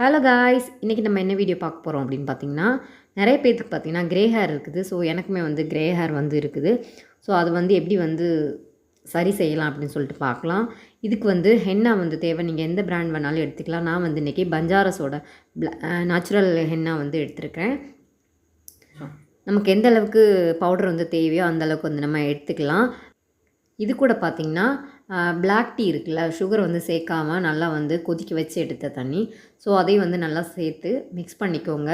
Hello guys இன்றைக்கி நம்ம என்ன வீடியோ பார்க்க போகிறோம் அப்படின்னு பார்த்தீங்கன்னா நிறைய பேர்த்துக்கு பார்த்தீங்கன்னா க்ரே ஹேர் இருக்குது. ஸோ எனக்குமே வந்து க்ரே ஹேர் வந்து இருக்குது. ஸோ அது வந்து எப்படி வந்து சரி செய்யலாம் அப்படின்னு சொல்லிட்டு பார்க்கலாம். இதுக்கு வந்து ஹென்னா வந்து தேவை. நீங்கள் எந்த பிராண்ட் வேணாலும் எடுத்துக்கலாம். நான் வந்து இன்றைக்கி பஞ்சாரஸோட நேச்சுரல் ஹென்னா வந்து எடுத்திருக்கேன். நமக்கு எந்த அளவுக்கு பவுடர் வந்து தேவையோ அந்த அளவுக்கு வந்து நம்ம எடுத்துக்கலாம். இது கூட பார்த்திங்கன்னா பிளாக் டீ இருக்குல்ல சுகர் வந்து சேர்க்காமல் நல்லா வந்து கொதிக்க வச்சு எடுத்த தண்ணி. ஸோ அதையும் வந்து நல்லா சேர்த்து மிக்ஸ் பண்ணிக்கோங்க.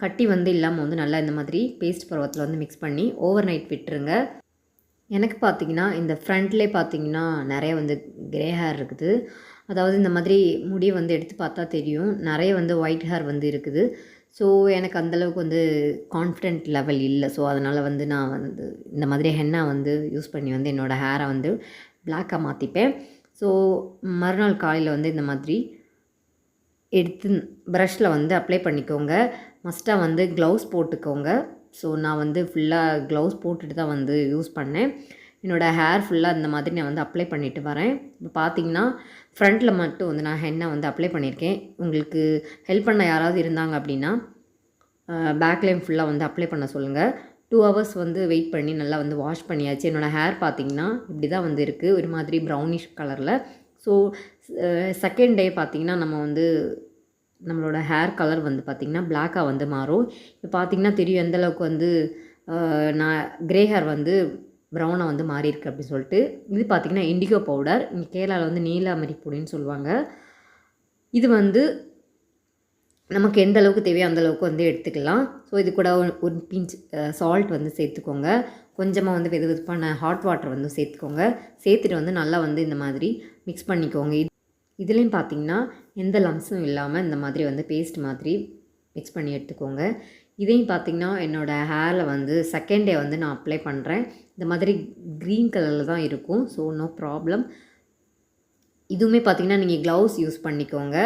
கட்டி வந்து இல்லாமல் வந்து நல்லா இந்த மாதிரி பேஸ்ட் பருவத்தில் வந்து மிக்ஸ் பண்ணி ஓவர் நைட் விட்டுருங்க. எனக்கு பார்த்திங்கன்னா இந்த ஃப்ரண்ட்லேயே பார்த்திங்கன்னா நிறைய வந்து க்ரே ஹேர் இருக்குது. அதாவது இந்த மாதிரி முடியை வந்து எடுத்து பார்த்தா தெரியும். நிறைய வந்து ஒயிட் ஹேர் வந்து இருக்குது. ஸோ எனக்கு அந்தளவுக்கு வந்து கான்ஃபிடென்ட் லெவல் இல்லை. ஸோ அதனால் வந்து நான் வந்து இந்த மாதிரி ஹென்னா வந்து யூஸ் பண்ணி வந்து என்னோடய ஹேரை வந்து பிளாக்காக மாற்றிப்பேன் ஸோ மறுநாள் காலையில் வந்து இந்த மாதிரி எடுத்து ப்ரஷில் வந்து அப்ளை பண்ணிக்கோங்க. மஸ்ட்டாக வந்து க்ளவுஸ் போட்டுக்கோங்க. ஸோ நான் வந்து ஃபுல்லாக க்ளவுஸ் போட்டுட்டு தான் வந்து யூஸ் பண்ணேன். என்னோடய ஹேர் ஃபுல்லாக இந்த மாதிரி நான் வந்து அப்ளை பண்ணிவிட்டு வரேன். இப்போ பார்த்தீங்கன்னா ஃப்ரண்ட்டில் மட்டும் வந்து நான் ஹென்னை வந்து அப்ளை பண்ணியிருக்கேன் உங்களுக்கு ஹெல்ப் பண்ண யாராவது இருந்தாங்க அப்படின்னா பேக்லேயும் ஃபுல்லாக வந்து அப்ளை பண்ண சொல்லுங்கள் டூ ஹவர்ஸ் வந்து வெயிட் பண்ணி நல்லா வந்து வாஷ் பண்ணியாச்சு. என்னோடய ஹேர் பார்த்திங்கன்னா இப்படி தான் வந்து இருக்குது ஒரு மாதிரி ப்ரௌனிஷ் கலரில் ஸோ செகண்ட் டே பார்த்திங்கன்னா நம்ம வந்து நம்மளோட ஹேர் கலர் வந்து பார்த்திங்கன்னா பிளாக்காக வந்து மாறும். இப்போ பார்த்திங்கன்னா தெரியும் எந்தளவுக்கு வந்து நான் க்ரே ஹேர் வந்து ப்ரௌனாக வந்து மாறி இருக்குது அப்படின்னு சொல்லிட்டு. இது பார்த்திங்கன்னா இண்டிகோ பவுடர் இங்கே கேரளாவில் வந்து நீலாமரி பொடின்னு சொல்லுவாங்க. இது வந்து நமக்கு எந்த அளவுக்கு தேவையோ அந்த அளவுக்கு வந்து எடுத்துக்கலாம். ஸோ இது கூட ஒரு பிஞ்ச் சால்ட் வந்து சேர்த்துக்கோங்க. கொஞ்சமாக வந்து வெது வெதுப்பான ஹாட் வாட்டர் வந்து சேர்த்துக்கோங்க. சேர்த்துட்டு வந்து நல்லா வந்து இந்த மாதிரி மிக்ஸ் பண்ணிக்கோங்க. இது இதுலேயும் பார்த்தீங்கன்னா எந்த லம்ஸும் இல்லாமல் இந்த மாதிரி வந்து பேஸ்ட் மாதிரி மிக்ஸ் பண்ணி எடுத்துக்கோங்க. இதையும் பார்த்திங்கன்னா என்னோடய ஹேரில் வந்து செகண்ட் டே வந்து நான் அப்ளை பண்ணுறேன் இந்த மாதிரி க்ரீன் கலரில் தான் இருக்கும். ஸோ நோ ப்ராப்ளம் இதுவுமே பார்த்திங்கன்னா நீங்கள் க்ளவுஸ் யூஸ் பண்ணிக்கோங்க.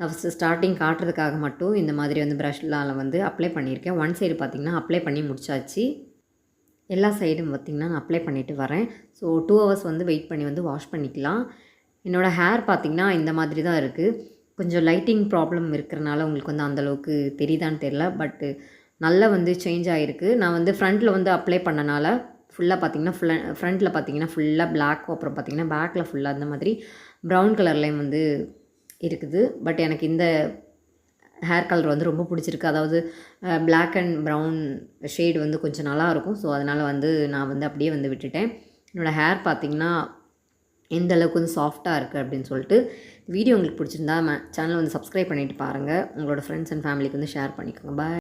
நான் ஃபஸ்ட்டு ஸ்டார்டிங் காட்டுறதுக்காக மட்டும் இந்த மாதிரி வந்து ப்ரஷ்லால் வந்து அப்ளை பண்ணியிருக்கேன். ஒன் சைடு பார்த்திங்கன்னா அப்ளை பண்ணி முடிச்சாச்சு. எல்லா சைடும் பார்த்திங்கன்னா நான் அப்ளை பண்ணிவிட்டு வரேன். ஸோ டூ ஹவர்ஸ் வந்து வெயிட் பண்ணி வந்து வாஷ் பண்ணிக்கலாம். என்னோடய ஹேர் பார்த்திங்கன்னா இந்த மாதிரி தான் இருக்குது கொஞ்சம் லைட்டிங் ப்ராப்ளம் இருக்கிறனால உங்களுக்கு வந்து அந்தளவுக்கு தெரியுதான்னு தெரில பட்டு நல்லா வந்து சேஞ்ச் ஆகிருக்கு நான் வந்து ஃப்ரண்ட்டில் வந்து அப்ளை பண்ணனால ஃபுல்லாக பார்த்திங்கன்னா ஃபுல்ல ஃப்ரண்ட்டில் பார்த்திங்கன்னா ஃபுல்லாக பிளாக் அப்புறம் பார்த்திங்கன்னா பேக்கில் ஃபுல்லாக அந்த மாதிரி ப்ரௌன் கலர்லேயும் வந்து இருக்குது. பட் எனக்கு இந்த ஹேர் கலர் வந்து ரொம்ப பிடிச்சிருக்கு. அதாவது பிளாக் அண்ட் ப்ரௌன் ஷேடு வந்து கொஞ்சம் நல்லாயிருக்கும். ஸோ அதனால் வந்து நான் வந்து அப்படியே வந்து விட்டுட்டேன். என்னோடய ஹேர் பார்த்திங்கன்னா எந்த அளவுக்கு வந்து சாஃப்டாக இருக்குது அப்படின்னு சொல்லிட்டு வீடியோ உங்களுக்கு பிடிச்சிருந்தா சேனலை வந்து சப்ஸ்கிரைப் பண்ணிவிட்டு பாருங்கள் உங்களோட ஃப்ரெண்ட்ஸ் அண்ட் ஃபேமிலிக்கு வந்து ஷேர் பண்ணிக்கோங்க. பாய்